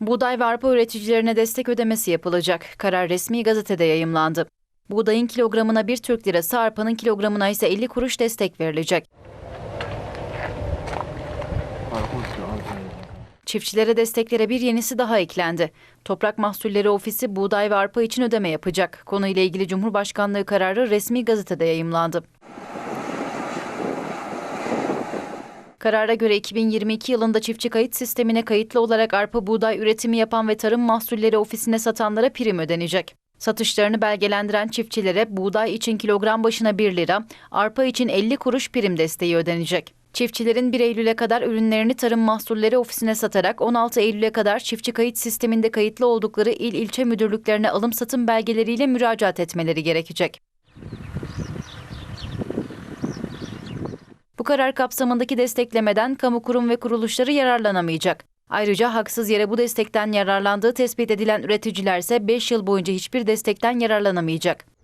Buğday ve arpa üreticilerine destek ödemesi yapılacak. Karar resmi gazetede yayımlandı. Buğdayın kilogramına 1 Türk lirası, arpanın kilogramına ise 50 kuruş destek verilecek. Çiftçilere desteklere bir yenisi daha eklendi. Toprak Mahsulleri Ofisi buğday ve arpa için ödeme yapacak. Konuyla ilgili Cumhurbaşkanlığı kararı resmi gazetede yayımlandı. Karara göre 2022 yılında çiftçi kayıt sistemine kayıtlı olarak arpa buğday üretimi yapan ve Tarım Mahsulleri Ofisi'ne satanlara prim ödenecek. Satışlarını belgelendiren çiftçilere buğday için kilogram başına 1 lira, arpa için 50 kuruş prim desteği ödenecek. Çiftçilerin 1 Eylül'e kadar ürünlerini Tarım Mahsulleri Ofisi'ne satarak 16 Eylül'e kadar çiftçi kayıt sisteminde kayıtlı oldukları il ilçe müdürlüklerine alım satım belgeleriyle müracaat etmeleri gerekecek. Karar kapsamındaki desteklemeden kamu kurum ve kuruluşları yararlanamayacak. Ayrıca haksız yere bu destekten yararlandığı tespit edilen üreticilerse 5 yıl boyunca hiçbir destekten yararlanamayacak.